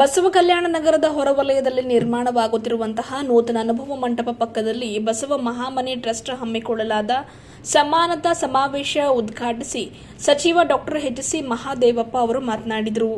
ಬಸವ ಕಲ್ಯಾಣ ನಗರದ ಹೊರವಲಯದಲ್ಲಿ ನಿರ್ಮಾಣವಾಗುತ್ತಿರುವಂತಹ ನೂತನ ಅನುಭವ ಮಂಟಪ ಪಕ್ಕದಲ್ಲಿ ಬಸವ ಮಹಾಮನೆ ಟ್ರಸ್ಟ್ ಹಮ್ಮಿಕೊಳ್ಳಲಾದ ಸಮಾನತಾ ಸಮಾವೇಶ ಉದ್ಘಾಟಿಸಿ ಸಚಿವ ಡಾಕ್ಟರ್ ಎಚ್ ಸಿ ಮಹಾದೇವಪ್ಪ ಅವರು ಮಾತನಾಡಿದರು.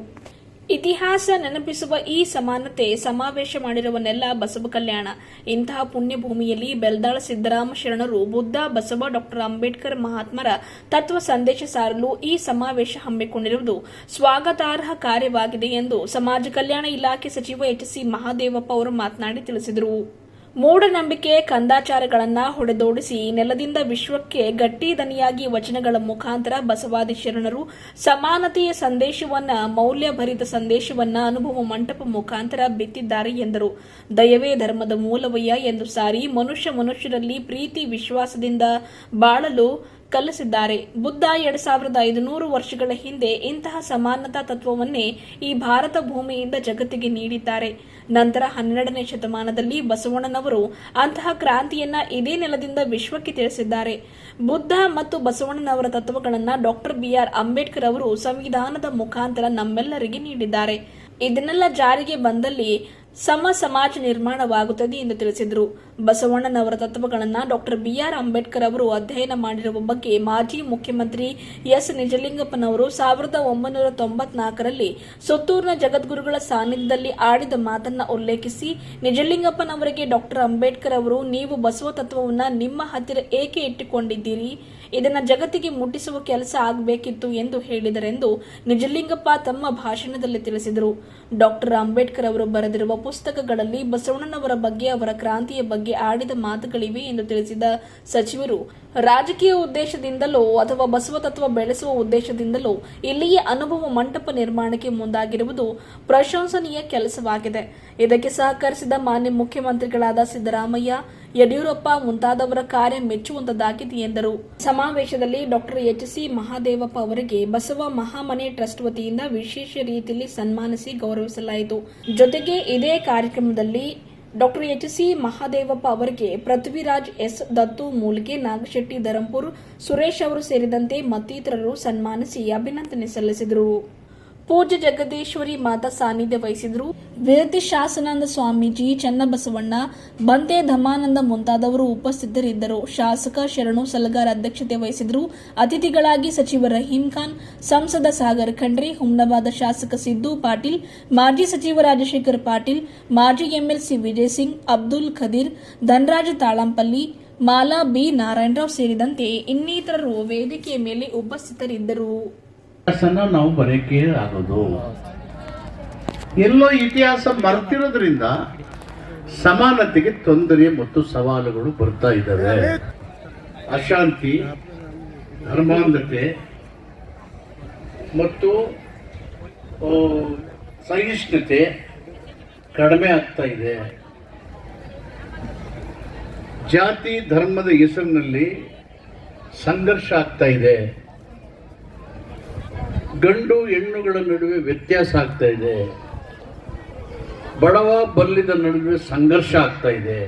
ಇತಿಹಾಸ ನೆನಪಿಸುವ ಈ ಸಮಾನತೆ ಸಮಾವೇಶ ಮಾಡಿರುವನ್ನೆಲ್ಲ ಬಸವ ಕಲ್ಯಾಣ. ಇಂತಹ ಪುಣ್ಯಭೂಮಿಯಲ್ಲಿ ಬೆಲ್ದಾಳ ಸಿದ್ದರಾಮ ಶರಣರು, ಬುದ್ಧ, ಬಸವ ಡಾಕ್ಟರ್ ಅಂಬೇಡ್ಕರ್ ಮಹಾತ್ಮರ ತತ್ವ ಸಂದೇಶ ಸಾರಲು ಈ ಸಮಾವೇಶ ಹಮ್ಮಿಕೊಂಡಿರುವುದು ಸ್ವಾಗತಾರ್ಹ ಕಾರ್ಯವಾಗಿದೆ ಎಂದು ಸಮಾಜ ಕಲ್ಯಾಣ ಇಲಾಖೆ ಸಚಿವ ಎಚ್ ಸಿ ಮಹಾದೇವಪ್ಪ ಅವರು ಮಾತನಾಡಿ ತಿಳಿಸಿದರು. ಮೂಢನಂಬಿಕೆ ಕಂದಾಚಾರಗಳನ್ನ ಹೊಡೆದೋಡಿಸಿ ನೆಲದಿಂದ ವಿಶ್ವಕ್ಕೆ ಗಟ್ಟಿ ದನಿಯಾಗಿ ವಚನಗಳ ಮುಖಾಂತರ ಬಸವಾದಿ ಶರಣರು ಸಮಾನತೆಯ ಸಂದೇಶವನ್ನ, ಮೌಲ್ಯಭರಿತ ಸಂದೇಶವನ್ನ ಅನುಭವ ಮಂಟಪ ಮುಖಾಂತರ ಬಿತ್ತಿದ್ದಾರೆ ಎಂದರು. ದಯವೇ ಧರ್ಮದ ಮೂಲವಯ್ಯ ಎಂದು ಸಾರಿ ಮನುಷ್ಯ ಮನುಷ್ಯರಲ್ಲಿ ಪ್ರೀತಿ ವಿಶ್ವಾಸದಿಂದ ಬಾಳಲು ಕಲಿಸಿದ್ದಾರೆ. ಬುದ್ಧ ಎರಡ್ ಸಾವಿರದ ಐದುನೂರು ವರ್ಷಗಳ ಹಿಂದೆ ಇಂತಹ ಸಮಾನತಾ ತತ್ವವನ್ನೇ ಈ ಭಾರತ ಭೂಮಿಯಿಂದ ಜಗತ್ತಿಗೆ ನೀಡಿದ್ದಾರೆ. ನಂತರ ಹನ್ನೆರಡನೇ ಶತಮಾನದಲ್ಲಿ ಬಸವಣ್ಣನವರು ಅಂತಹ ಕ್ರಾಂತಿಯನ್ನ ಇದೇ ನೆಲದಿಂದ ವಿಶ್ವಕ್ಕೆ ತಿಳಿಸಿದ್ದಾರೆ. ಬುದ್ಧ ಮತ್ತು ಬಸವಣ್ಣನವರ ತತ್ವಗಳನ್ನು ಡಾಕ್ಟರ್ ಬಿ ಆರ್ ಅಂಬೇಡ್ಕರ್ ಅವರು ಸಂವಿಧಾನದ ಮುಖಾಂತರ ನಮ್ಮೆಲ್ಲರಿಗೆ ನೀಡಿದ್ದಾರೆ. ಇದನ್ನೆಲ್ಲ ಜಾರಿಗೆ ಬಂದಲ್ಲಿ ಸಮ ಸಮಾಜ ನಿರ್ಮಾಣವಾಗುತ್ತದೆ ಎಂದು ತಿಳಿಸಿದರು. ಬಸವಣ್ಣನವರ ತತ್ವಗಳನ್ನು ಡಾಕ್ಟರ್ ಬಿಆರ್ ಅಂಬೇಡ್ಕರ್ ಅವರು ಅಧ್ಯಯನ ಮಾಡಿರುವ ಬಗ್ಗೆ ಮಾಜಿ ಮುಖ್ಯಮಂತ್ರಿ ಎಸ್. ನಿಜಲಿಂಗಪ್ಪನವರು ಸಾವಿರದ ಒಂಬೈನೂರ ತೊಂಬತ್ನಾಲ್ಕರಲ್ಲಿ ಸುತ್ತೂರಿನ ಜಗದ್ಗುರುಗಳ ಸಾನ್ನಿಧ್ಯದಲ್ಲಿ ಆಡಿದ ಮಾತನ್ನು ಉಲ್ಲೇಖಿಸಿ, ನಿಜಲಿಂಗಪ್ಪನವರಿಗೆ ಡಾಕ್ಟರ್ ಅಂಬೇಡ್ಕರ್ ಅವರು, ನೀವು ಬಸವ ತತ್ವವನ್ನು ನಿಮ್ಮ ಹತ್ತಿರ ಏಕೆ ಇಟ್ಟುಕೊಂಡಿದ್ದೀರಿ? ಇದನ್ನು ಜಗತ್ತಿಗೆ ಮುಟ್ಟಿಸುವ ಕೆಲಸ ಆಗಬೇಕಿತ್ತು ಎಂದು ಹೇಳಿದರೆಂದು ನಿಜಲಿಂಗಪ್ಪ ತಮ್ಮ ಭಾಷಣದಲ್ಲಿ ತಿಳಿಸಿದರು. ಡಾಕ್ಟರ್ ಅಂಬೇಡ್ಕರ್ ಅವರು ಬರೆದಿರುವ ಪುಸ್ತಕಗಳಲ್ಲಿ ಬಸವಣ್ಣನವರ ಬಗ್ಗೆ, ಅವರ ಕ್ರಾಂತಿಯ ಬಗ್ಗೆ ಆಡಿದ ಮಾತುಗಳಿವೆ ಎಂದು ತಿಳಿಸಿದ ಸಚಿವರು, ರಾಜಕೀಯ ಉದ್ದೇಶದಿಂದಲೋ ಅಥವಾ ಬಸವ ತತ್ವ ಬೆಳೆಸುವ ಉದ್ದೇಶದಿಂದಲೋ ಇಲ್ಲಿಯೇ ಅನುಭವ ಮಂಟಪ ನಿರ್ಮಾಣಕ್ಕೆ ಮುಂದಾಗಿರುವುದು ಪ್ರಶಂಸನೀಯ ಕೆಲಸವಾಗಿದೆ. ಇದಕ್ಕೆ ಸಹಕರಿಸಿದ ಮಾನ್ಯ ಮುಖ್ಯಮಂತ್ರಿಗಳಾದ ಸಿದ್ದರಾಮಯ್ಯ ಯಡಿಯೂರಪ್ಪ ಮುಂತಾದವರ ಕಾರ್ಯ ಮೆಚ್ಚುವಂತದ್ದಾಗಿದೆ ಎಂದರು. ಸಮಾವೇಶದಲ್ಲಿ ಡಾಕ್ಟರ್ ಎಚ್ ಸಿ ಮಹಾದೇವಪ್ಪ ಅವರಿಗೆ ಬಸವ ಮಹಾಮನೆ ಟ್ರಸ್ಟ್ ವತಿಯಿಂದ ವಿಶೇಷ ರೀತಿಯಲ್ಲಿ ಸನ್ಮಾನಿಸಿ ಗೌರವಿಸಲಾಯಿತು. ಜೊತೆಗೆ ಇದೇ ಕಾರ್ಯಕ್ರಮದಲ್ಲಿ ಡಾಕ್ಟರ್ ಎಚ್ ಸಿ ಮಹಾದೇವಪ್ಪ ಅವರಿಗೆ ಪೃಥ್ವಿರಾಜ್ ಎಸ್ ದತ್ತು, ಮೂಲಿಗೆ ನಾಗಶೆಟ್ಟಿ ಧರಂಪುರ್, ಸುರೇಶ್ ಅವರು ಸೇರಿದಂತೆ ಮತ್ತಿತರರು ಸನ್ಮಾನಿಸಿ ಅಭಿನಂದನೆ ಸಲ್ಲಿಸಿದರು. ಪೂಜ್ಯ ಜಗದೀಶ್ವರಿ ಮಾತಾ ಸಾನ್ನಿಧ್ಯ ವಹಿಸಿದ್ರು. ವಿರತಿ ಶಾಸನಾನಂದ ಸ್ವಾಮೀಜಿ, ಚನ್ನಬಸವಣ್ಣ ಬಂತೆ ಧಮಾನಂದ ಮುಂತಾದವರು ಉಪಸ್ಥಿತರಿದ್ದರು. ಶಾಸಕ ಶರಣು ಸಲಗಾರ್ ಅಧ್ಯಕ್ಷತೆ ವಹಿಸಿದರು. ಅತಿಥಿಗಳಾಗಿ ಸಚಿವ ರಹೀಂ ಖಾನ್, ಸಂಸದ ಸಾಗರ್ ಖಂಡ್ರಿ ಹುಮ್ನಾಬಾದ ಶಾಸಕ ಸಿದ್ದು ಪಾಟೀಲ್, ಮಾಜಿ ಸಚಿವ ರಾಜಶೇಖರ್ ಪಾಟೀಲ್, ಮಾಜಿ ಎಂಎಲ್ಸಿ ವಿಜಯ್ ಸಿಂಗ್, ಅಬ್ದುಲ್ ಖದೀರ್, ಧನರಾಜ್ ತಾಳಂಪಲ್ಲಿ, ಮಾಲಾ ಬಿ ನಾರಾಯಣರಾವ್ ಸೇರಿದಂತೆ ಇನ್ನಿತರರು ವೇದಿಕೆಯ ಮೇಲೆ ಉಪಸ್ಥಿತರಿದ್ದರು. ಇತಿಹಾಸನ ನಾವು ಬರೆಯಕ್ಕೆ ಆಗೋದು. ಎಲ್ಲೋ ಇತಿಹಾಸ ಮರ್ತಿರೋದ್ರಿಂದ ಸಮಾನತೆಗೆ ತೊಂದರೆ ಮತ್ತು ಸವಾಲುಗಳು ಬರ್ತಾ ಇದ್ದಾವೆ ಅಶಾಂತಿ, ಧರ್ಮಾಂಧತೆ ಮತ್ತು ಸಹಿಷ್ಣುತೆ ಕಡಿಮೆ ಆಗ್ತಾ ಇದೆ. ಜಾತಿ, ಧರ್ಮದ ಹೆಸರಿನಲ್ಲಿ ಸಂಘರ್ಷ ಆಗ್ತಾ ಇದೆ. ಗಂಡು ಹೆಣ್ಣುಗಳ ನಡುವೆ ವ್ಯತ್ಯಾಸ ಆಗ್ತಾ ಇದೆ. ಬಡವ ಬಲ್ಲಿದ ನಡುವೆ ಸಂಘರ್ಷ ಆಗ್ತಾ ಇದೆ.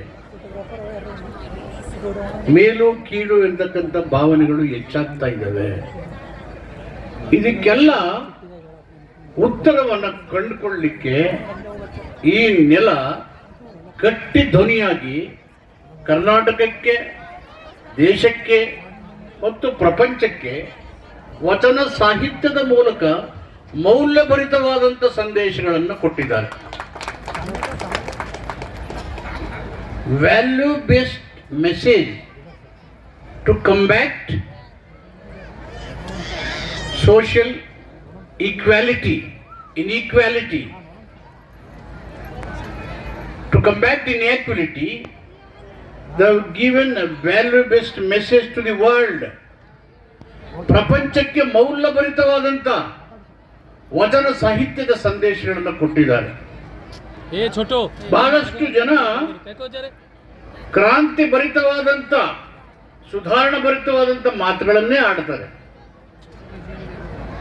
ಮೇಲು ಕೀಳು ಎಂತಕ್ಕಂಥ ಭಾವನೆಗಳು ಹೆಚ್ಚಾಗ್ತಾ ಇದ್ದಾವೆ. ಇದಕ್ಕೆಲ್ಲ ಉತ್ತರವನ್ನು ಕಂಡುಕೊಳ್ಳಲಿಕ್ಕೆ ಈ ನೆಲ ಕಟ್ಟಿ ಧ್ವನಿಯಾಗಿ ಕರ್ನಾಟಕಕ್ಕೆ, ದೇಶಕ್ಕೆ ಮತ್ತು ಪ್ರಪಂಚಕ್ಕೆ ವಚನ ಸಾಹಿತ್ಯದ ಮೂಲಕ ಮೌಲ್ಯಭರಿತವಾದಂಥ ಸಂದೇಶಗಳನ್ನು ಕೊಟ್ಟಿದ್ದಾರೆ. Value based message to combat social equality inequality to combat inequality the given value based message to the world ಪ್ರಪಂಚಕ್ಕೆ ಮೌಲ್ಯಭರಿತವಾದಂತ ವಚನ ಸಾಹಿತ್ಯದ ಸಂದೇಶಗಳನ್ನು ಕೊಟ್ಟಿದ್ದಾರೆ. ಬಹಳಷ್ಟು ಜನ ಕ್ರಾಂತಿ ಭರಿತವಾದಂತ ಸುಧಾರಣ ಭರಿತವಾದಂತ ಮಾತುಗಳನ್ನೇ ಆಡ್ತಾರೆ.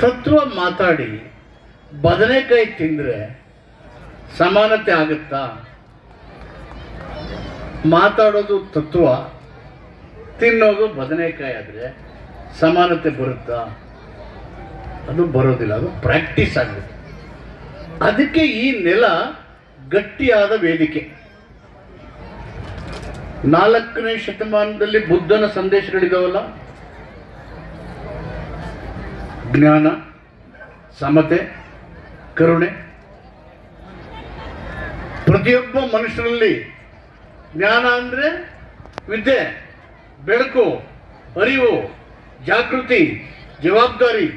ತತ್ವ ಮಾತಾಡಿ ಬದನೆಕಾಯಿ ತಿಂದರೆ ಸಮಾನತೆ ಆಗುತ್ತಾ? ಮಾತಾಡೋದು ತತ್ವ ತಿನ್ನೋದು ಬದನೆಕಾಯಿ ಆದರೆ ಸಮಾನತೆ ಬರುತ್ತಾ? ಅದು ಬರೋದಿಲ್ಲ, ಅದು ಪ್ರಾಕ್ಟೀಸ್ ಆಗುತ್ತೆ. ಅದಕ್ಕೆ ಈ ನೆಲ ಗಟ್ಟಿಯಾದ ವೇದಿಕೆ. ನಾಲ್ಕನೇ ಶತಮಾನದಲ್ಲಿ ಬುದ್ಧನ ಸಂದೇಶಗಳಿದಾವಲ್ಲ? ಜ್ಞಾನ, ಸಮತೆ, ಕರುಣೆ. ಪ್ರತಿಯೊಬ್ಬ ಮನುಷ್ಯರಲ್ಲಿ ಜ್ಞಾನ ಅಂದರೆ ವಿದ್ಯೆ, ಬೆಳಕು, ಅರಿವು ಜಾಗೃತಿ, ಜವಾಬ್ದಾರಿ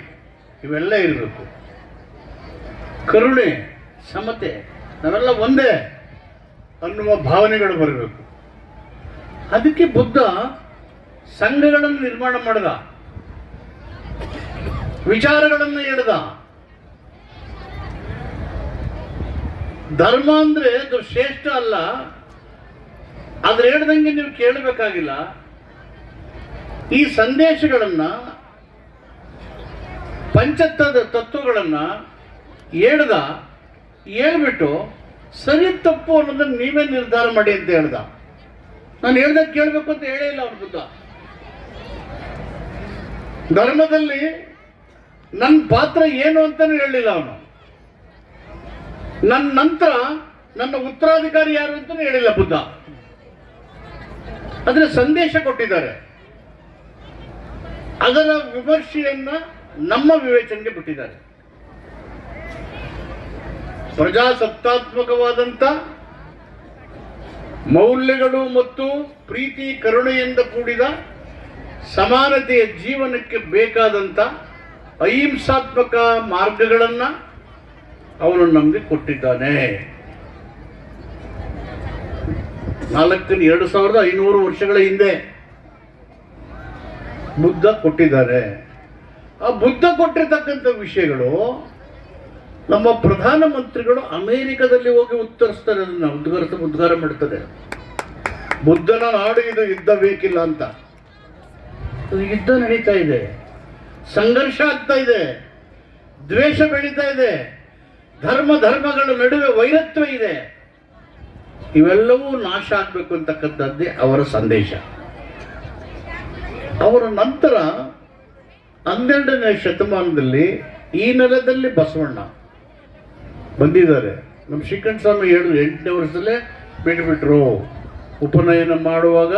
ಇವೆಲ್ಲ ಇರಬೇಕು. ಕರುಣೆ, ಸಮತೆ, ನಾವೆಲ್ಲ ಒಂದೇ ಅನ್ನುವ ಭಾವನೆಗಳು ಬರಬೇಕು. ಅದಕ್ಕೆ ಬುದ್ಧ ಸಂಘಗಳನ್ನು ನಿರ್ಮಾಣ ಮಾಡಿದ, ವಿಚಾರಗಳನ್ನು ಹೇಳಿದ. ಧರ್ಮ ಅಂದ್ರೆ ಅದು ಶ್ರೇಷ್ಠ ಅಲ್ಲ, ಆದ್ರೆ ಹೇಳ್ದಂಗೆ ನೀವು ಕೇಳಬೇಕಾಗಿಲ್ಲ. ಈ ಸಂದೇಶಗಳನ್ನು ಪಂಚತ್ವದ ತತ್ವಗಳನ್ನು ಹೇಳ್ದ, ಹೇಳ್ಬಿಟ್ಟು ಸರಿ ತಪ್ಪು ಅನ್ನೋದನ್ನ ನೀವೇ ನಿರ್ಧಾರ ಮಾಡಿ ಅಂತ ಹೇಳ್ದ. ನಾನು ಹೇಳ್ದ ಕೇಳಬೇಕು ಅಂತ ಹೇಳೇ ಇಲ್ಲ ಅವ್ರ ಬುದ್ಧ ಧರ್ಮದಲ್ಲಿ ನನ್ನ ಪಾತ್ರ ಏನು ಅಂತಾನು ಹೇಳಲಿಲ್ಲ ಅವನು. ನನ್ನ ನಂತರ ನನ್ನ ಉತ್ತರಾಧಿಕಾರಿ ಯಾರು ಅಂತಾನು ಹೇಳಿಲ್ಲ ಬುದ್ಧ. ಅದರ ಸಂದೇಶ ಕೊಟ್ಟಿದ್ದಾರೆ. ಅದರ ವಿಮರ್ಶೆಯನ್ನ ನಮ್ಮ ವಿವೇಚನೆಗೆ ಬಿಟ್ಟಿದ್ದಾರೆ. ಪ್ರಜಾಸತ್ತಾತ್ಮಕವಾದಂಥ ಮೌಲ್ಯಗಳು ಮತ್ತು ಪ್ರೀತಿ ಕರುಣೆಯಿಂದ ಕೂಡಿದ ಸಮಾನತೆಯ ಜೀವನಕ್ಕೆ ಬೇಕಾದಂಥ ಅಹಿಂಸಾತ್ಮಕ ಮಾರ್ಗಗಳನ್ನ ಅವನು ನಮಗೆ ಕೊಟ್ಟಿದ್ದಾನೆ. ನಾಲ್ಕನೇ ಎರಡು ಸಾವಿರದ ಐನೂರು ವರ್ಷಗಳ ಹಿಂದೆ ಬುದ್ಧ ಕೊಟ್ಟಿದ್ದಾರೆ. ಆ ಬುದ್ಧ ಕೊಟ್ಟಿರ್ತಕ್ಕಂಥ ವಿಷಯಗಳು ನಮ್ಮ ಪ್ರಧಾನಮಂತ್ರಿಗಳು ಅಮೇರಿಕದಲ್ಲಿ ಹೋಗಿ ಉತ್ತರಿಸ್ತಾರೆ, ಅದನ್ನ ಉದ್ಗಾರ ಉದ್ಗಾರ ಮಾಡ್ತದೆ ಬುದ್ಧನ ನಾಡು ಇದು ಯುದ್ಧ ಬೇಕಿಲ್ಲ ಅಂತ. ಯುದ್ಧ ನಡೀತಾ ಇದೆ. ಸಂಘರ್ಷ ಆಗ್ತಾ ಇದೆ. ದ್ವೇಷ ಬೆಳೀತಾ ಇದೆ. ಧರ್ಮ ಧರ್ಮಗಳ ನಡುವೆ ವೈರತ್ವ ಇದೆ. ಇವೆಲ್ಲವೂ ನಾಶ ಆಗಬೇಕು ಅಂತಕ್ಕಂಥದ್ದೇ ಅವರ ಸಂದೇಶ. ಅವರ ನಂತರ ಹನ್ನೆರಡನೇ ಶತಮಾನದಲ್ಲಿ ಈ ನೆಲದಲ್ಲಿ ಬಸವಣ್ಣ ಬಂದಿದ್ದಾರೆ. ನಮ್ಮ ಶ್ರೀಕಂಠ ಸ್ವಾಮಿ ಹೇಳಿದ್ರು ಎಂಟನೇ ವರ್ಷದಲ್ಲೇ ಬಿಟ್ಟುಬಿಟ್ರು ಉಪನಯನ ಮಾಡುವಾಗ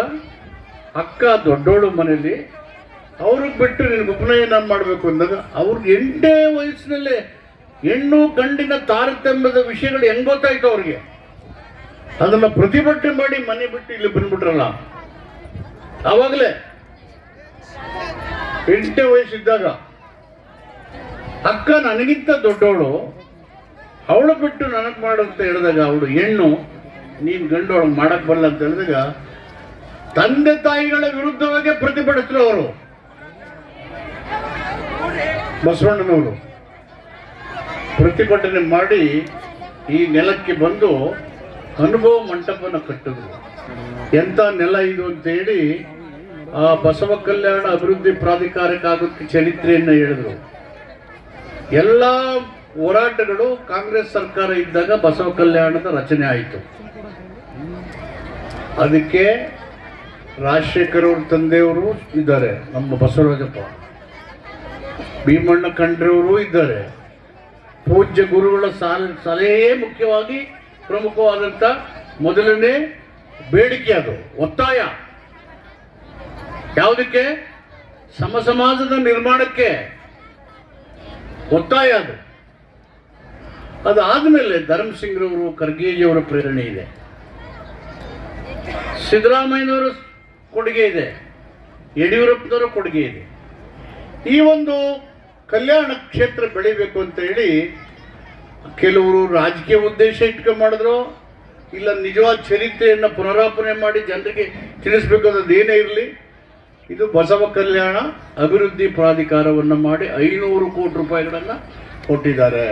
ಅಕ್ಕ ದೊಡ್ಡೋಳು ಮನೆಯಲ್ಲಿ ಅವ್ರಿಗೆ ಬಿಟ್ಟು ನಿನಗೆ ಉಪನಯನ ಮಾಡಬೇಕು ಅಂದಾಗ ಅವ್ರಿಗೆ ಎಂಟನೇ ವಯಸ್ಸಿನಲ್ಲೇ ಹೆಣ್ಣು ಗಂಡಿನ ತಾರತಮ್ಯದ ವಿಷಯಗಳು ಹೆಂಗ್ ಗೊತ್ತಾಯ್ತು ಅವ್ರಿಗೆ? ಅದನ್ನ ಪ್ರತಿಭಟನೆ ಮಾಡಿ ಮನೆ ಬಿಟ್ಟು ಇಲ್ಲಿ ಬಂದ್ಬಿಟ್ರಲ್ಲ. ಆವಾಗಲೇ ಎಂಟನೇ ವಯಸ್ಸಿದ್ದಾಗ ಅಕ್ಕ ನನಗಿಂತ ದೊಡ್ಡವಳು, ಅವಳು ಬಿಟ್ಟು ನನಗೆ ಮಾಡು ಅಂತ ಹೇಳಿದಾಗ ಅವಳು, ಹೆಣ್ಣು, ನೀನು ಗಂಡು ಅವಳು ಮಾಡಕ್ ಬರಲ್ಲ ಅಂತ ಹೇಳಿದಾಗ ತಂದೆ ತಾಯಿಗಳ ವಿರುದ್ಧವಾಗಿ ಪ್ರತಿಭಟಿಸಲು ಅವರು. ಬಸವಣ್ಣನವರು ಪ್ರತಿಭಟನೆ ಮಾಡಿ ಈ ನೆಲಕ್ಕೆ ಬಂದು ಅನುಭವ ಮಂಟಪನ ಕಟ್ಟಿದ್ರು. ಎಂಥ ನೆಲ ಇದು ಅಂತ ಹೇಳಿ ಆ ಬಸವ ಕಲ್ಯಾಣ ಅಭಿವೃದ್ಧಿ ಪ್ರಾಧಿಕಾರಕ್ಕಾಗೋದಕ್ಕೆ ಚರಿತ್ರೆಯನ್ನು ಹೇಳಿದರು. ಎಲ್ಲ ಹೋರಾಟಗಳು ಕಾಂಗ್ರೆಸ್ ಸರ್ಕಾರ ಇದ್ದಾಗ ಬಸವ ಕಲ್ಯಾಣದ ರಚನೆ ಆಯಿತು. ಅದಕ್ಕೆ ರಾಜಶೇಖರ್ ಅವ್ರ ತಂದೆಯವರು ಇದ್ದಾರೆ, ನಮ್ಮ ಬಸವರಾಜಪ್ಪ. ಭೀಮಣ್ಣ ಖಂಡ್ರೆಯವರು ಇದ್ದಾರೆ. ಪೂಜ್ಯ ಗುರುಗಳ ಸಾಲ ಸಲಹೆಯೇ ಮುಖ್ಯವಾಗಿ ಪ್ರಮುಖವಾದಂಥ ಮೊದಲನೇ ಬೇಡಿಕೆ ಅದು, ಒತ್ತಾಯ. ಯಾವುದಕ್ಕೆ? ಸಮ ಸಮಾಜದ ನಿರ್ಮಾಣಕ್ಕೆ ಒತ್ತಾಯ ಅದು. ಅದಾದ್ಮೇಲೆ ಧರ್ಮಸಿಂಗ್ರವರು ಖರ್ಗೇಜಿಯವರ ಪ್ರೇರಣೆ ಇದೆ. ಸಿದ್ದರಾಮಯ್ಯನವರ ಕೊಡುಗೆ ಇದೆ. ಯಡಿಯೂರಪ್ಪನವರ ಕೊಡುಗೆ ಇದೆ. ಈ ಒಂದು ಕಲ್ಯಾಣ ಕ್ಷೇತ್ರ ಬೆಳಿಬೇಕು ಅಂತ ಹೇಳಿ ಕೆಲವರು ರಾಜಕೀಯ ಉದ್ದೇಶ ಇಟ್ಕೊಂಡು ಮಾಡಿದ್ರು. ಇಲ್ಲ ನಿಜವಾದ ಚರಿತ್ರೆಯನ್ನು ಪುನರಾಪನೆ ಮಾಡಿ ಜನರಿಗೆ ತಿಳಿಸ್ಬೇಕು ಅನ್ನೋದು ಏನೇ ಇರಲಿ. ಇದು ಬಸವ ಕಲ್ಯಾಣ ಅಭಿವೃದ್ಧಿ ಪ್ರಾಧಿಕಾರವನ್ನು ಮಾಡಿ ಐನೂರು ಕೋಟಿ ರೂಪಾಯಿಗಳನ್ನು ಕೊಟ್ಟಿದ್ದಾರೆ.